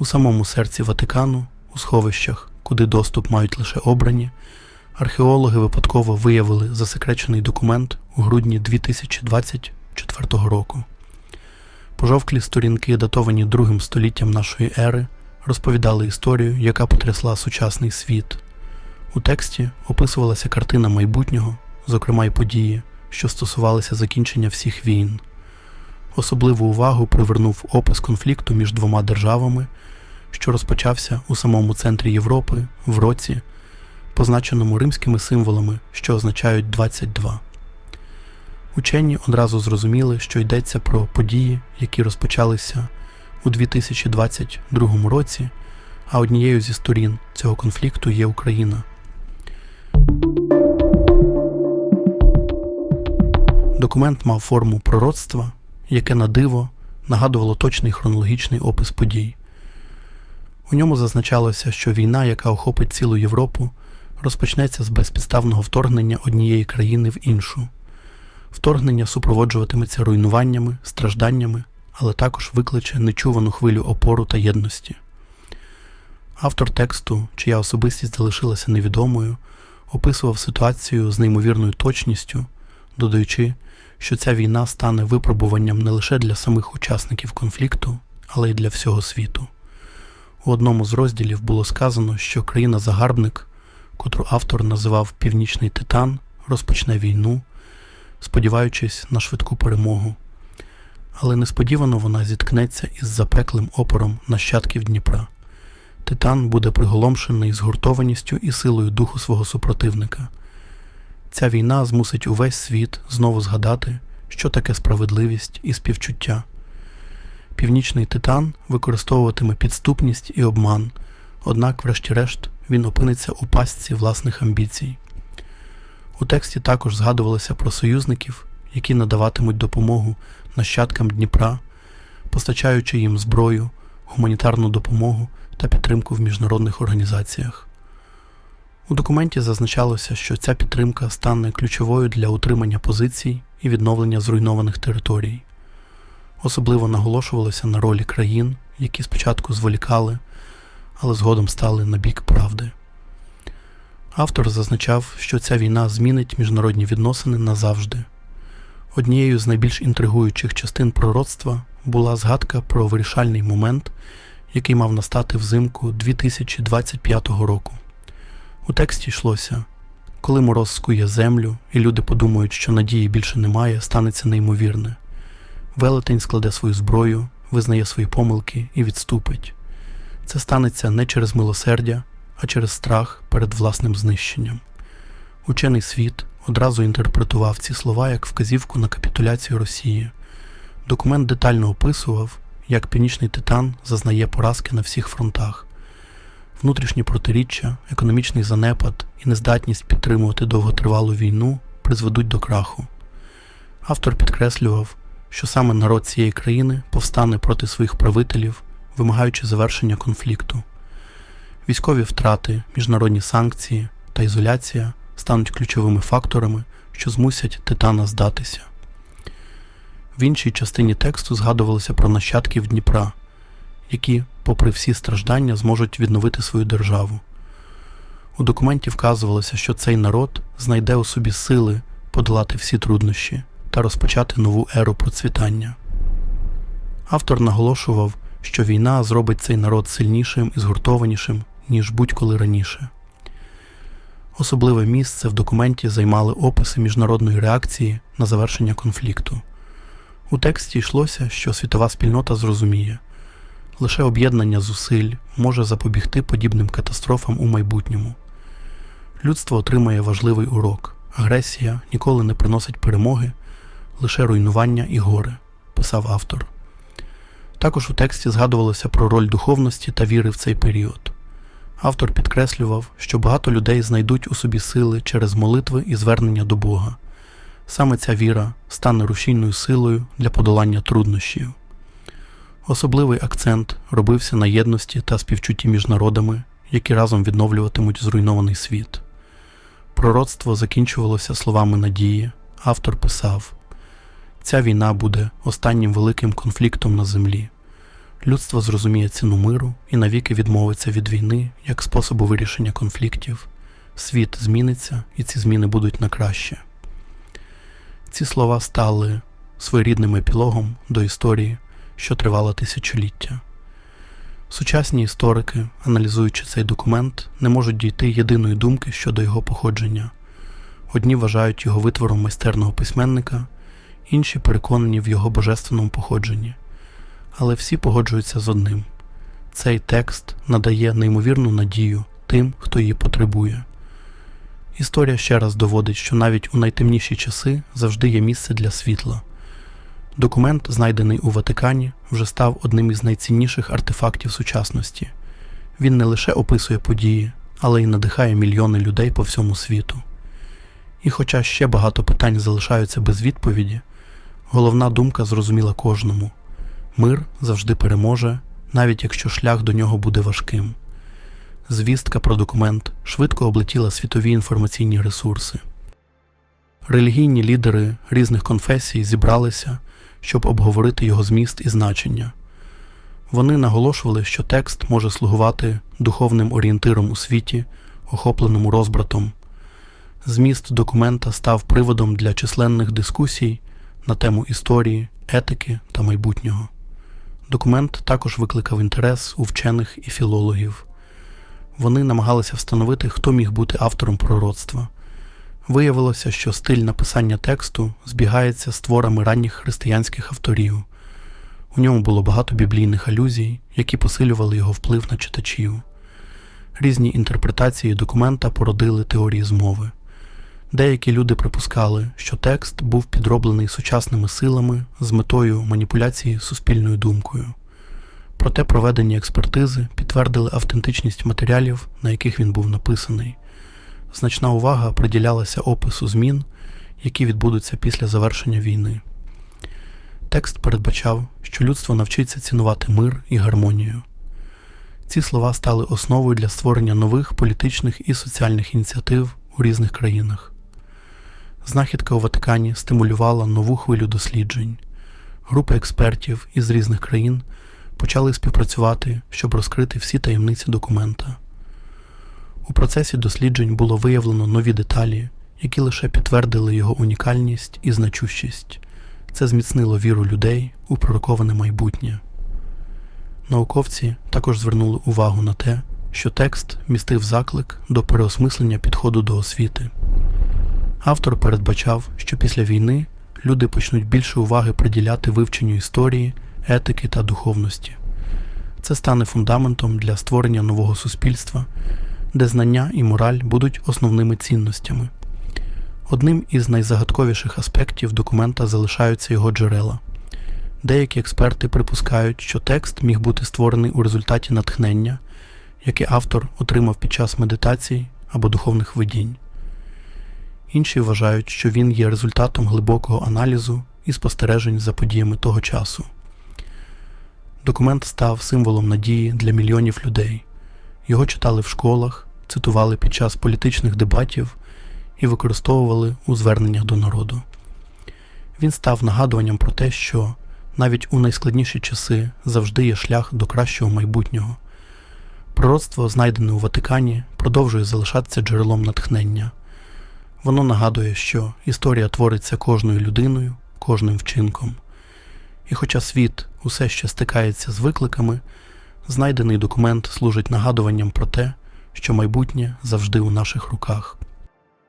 У самому серці Ватикану, у сховищах, куди доступ мають лише обрані, археологи випадково виявили засекречений документ у грудні 2024 року. Пожовклі сторінки, датовані другим століттям нашої ери, розповідали історію, яка потрясла сучасний світ. У тексті описувалася картина майбутнього, зокрема й події, що стосувалися закінчення всіх війн. Особливу увагу привернув опис конфлікту між двома державами, що розпочався у самому центрі Європи в році, позначеному римськими символами, що означають 22. Учені одразу зрозуміли, що йдеться про події, які розпочалися у 2022 році, а однією зі сторін цього конфлікту є Україна. Документ мав форму пророцтва, яке на диво нагадувало точний хронологічний опис подій. У ньому зазначалося, що війна, яка охопить цілу Європу, розпочнеться з безпідставного вторгнення однієї країни в іншу. Вторгнення супроводжуватиметься руйнуваннями, стражданнями, але також викличе нечувану хвилю опору та єдності. Автор тексту, чия особистість залишилася невідомою, описував ситуацію з неймовірною точністю, додаючи, що ця війна стане випробуванням не лише для самих учасників конфлікту, але й для всього світу. У одному з розділів було сказано, що країна-загарбник, котру автор називав Північний Титан, розпочне війну, сподіваючись на швидку перемогу. Але несподівано вона зіткнеться із запеклим опором нащадків Дніпра. Титан буде приголомшений згуртованістю і силою духу свого супротивника. Ця війна змусить увесь світ знову згадати, що таке справедливість і співчуття. Північний титан використовуватиме підступність і обман, однак, врешті-решт, він опиниться у пастці власних амбіцій. У тексті також згадувалося про союзників, які надаватимуть допомогу нащадкам Дніпра, постачаючи їм зброю, гуманітарну допомогу та підтримку в міжнародних організаціях. У документі зазначалося, що ця підтримка стане ключовою для утримання позицій і відновлення зруйнованих територій. Особливо наголошувалося на ролі країн, які спочатку зволікали, але згодом стали на бік правди. Автор зазначав, що ця війна змінить міжнародні відносини назавжди. Однією з найбільш інтригуючих частин пророцтва була згадка про вирішальний момент, який мав настати взимку 2025 року. У тексті йшлося: коли мороз скує землю, і люди подумають, що надії більше немає, станеться неймовірне. Велетень складе свою зброю, визнає свої помилки і відступить. Це станеться не через милосердя, а через страх перед власним знищенням. Учений світ одразу інтерпретував ці слова як вказівку на капітуляцію Росії. Документ детально описував, як Північний Титан зазнає поразки на всіх фронтах. Внутрішні протиріччя, економічний занепад і нездатність підтримувати довготривалу війну призведуть до краху. Автор підкреслював, що саме народ цієї країни повстане проти своїх правителів, вимагаючи завершення конфлікту. Військові втрати, міжнародні санкції та ізоляція стануть ключовими факторами, що змусять титана здатися. В іншій частині тексту згадувалося про нащадків Дніпра, які, попри всі страждання, зможуть відновити свою державу. У документі вказувалося, що цей народ знайде у собі сили подолати всі труднощі та розпочати нову еру процвітання. Автор наголошував, що війна зробить цей народ сильнішим і згуртованішим, ніж будь-коли раніше. Особливе місце в документі займали описи міжнародної реакції на завершення конфлікту. У тексті йшлося, що світова спільнота зрозуміє, лише об'єднання зусиль може запобігти подібним катастрофам у майбутньому. Людство отримає важливий урок агресія ніколи не приносить перемоги, лише руйнування і горе, писав автор. Також у тексті згадувалося про роль духовності та віри в цей період. Автор підкреслював, що багато людей знайдуть у собі сили через молитви і звернення до Бога. Саме ця віра стане рушійною силою для подолання труднощів. Особливий акцент робився на єдності та співчутті між народами, які разом відновлюватимуть зруйнований світ. Пророцтво закінчувалося словами надії. Автор писав: Ця війна буде останнім великим конфліктом на землі. Людство зрозуміє ціну миру і навіки відмовиться від війни як способу вирішення конфліктів. Світ зміниться, і ці зміни будуть на краще. Ці слова стали своєрідним епілогом до історії, що тривала тисячоліття. Сучасні історики, аналізуючи цей документ, не можуть дійти єдиної думки щодо його походження. Одні вважають його витвором майстерного письменника, інші переконані в його божественному походженні. Але всі погоджуються з одним: цей текст надає неймовірну надію тим, хто її потребує. Історія ще раз доводить, що навіть у найтемніші часи завжди є місце для світла. Документ, знайдений у Ватикані, вже став одним із найцінніших артефактів сучасності. Він не лише описує події, але й надихає мільйони людей по всьому світу. І хоча ще багато питань залишаються без відповіді, головна думка зрозуміла кожному мир завжди переможе, навіть якщо шлях до нього буде важким. Звістка про документ швидко облетіла світові інформаційні ресурси. Релігійні лідери різних конфесій зібралися, щоб обговорити його зміст і значення. Вони наголошували, що текст може слугувати духовним орієнтиром у світі, охопленому розбратом. Зміст документа став приводом для численних дискусій на тему історії, етики та майбутнього. Документ також викликав інтерес у вчених і філологів. Вони намагалися встановити, хто міг бути автором пророцтва. Виявилося, що стиль написання тексту збігається з творами ранніх християнських авторів. У ньому було багато біблійних алюзій, які посилювали його вплив на читачів. Різні інтерпретації документа породили теорії змови. Деякі люди припускали, що текст був підроблений сучасними силами з метою маніпуляції суспільною думкою. Проте проведені експертизи підтвердили автентичність матеріалів, на яких він був написаний. Значна увага приділялася опису змін, які відбудуться після завершення війни. Текст передбачав, що людство навчиться цінувати мир і гармонію. Ці слова стали основою для створення нових політичних і соціальних ініціатив у різних країнах. Знахідка у Ватикані стимулювала нову хвилю досліджень. Групи експертів із різних країн почали співпрацювати, щоб розкрити всі таємниці документа. У процесі досліджень було виявлено нові деталі, які лише підтвердили його унікальність і значущість. Це зміцнило віру людей у пророковане майбутнє. Науковці також звернули увагу на те, що текст містив заклик до переосмислення підходу до освіти. Автор передбачав, що після війни люди почнуть більше уваги приділяти вивченню історії, етики та духовності. Це стане фундаментом для створення нового суспільства, де знання і мораль будуть основними цінностями. Одним із найзагадковіших аспектів документа залишаються його джерела. Деякі експерти припускають, що текст міг бути створений у результаті натхнення, яке автор отримав під час медитацій або духовних видінь. Інші вважають, що він є результатом глибокого аналізу і спостережень за подіями того часу. Документ став символом надії для мільйонів людей. Його читали в школах, цитували під час політичних дебатів і використовували у зверненнях до народу. Він став нагадуванням про те, що навіть у найскладніші часи завжди є шлях до кращого майбутнього. Пророцтво, знайдене у Ватикані, продовжує залишатися джерелом натхнення. Воно нагадує, що історія твориться кожною людиною, кожним вчинком. І хоча світ усе ще стикається з викликами, знайдений документ служить нагадуванням про те, що майбутнє завжди у наших руках.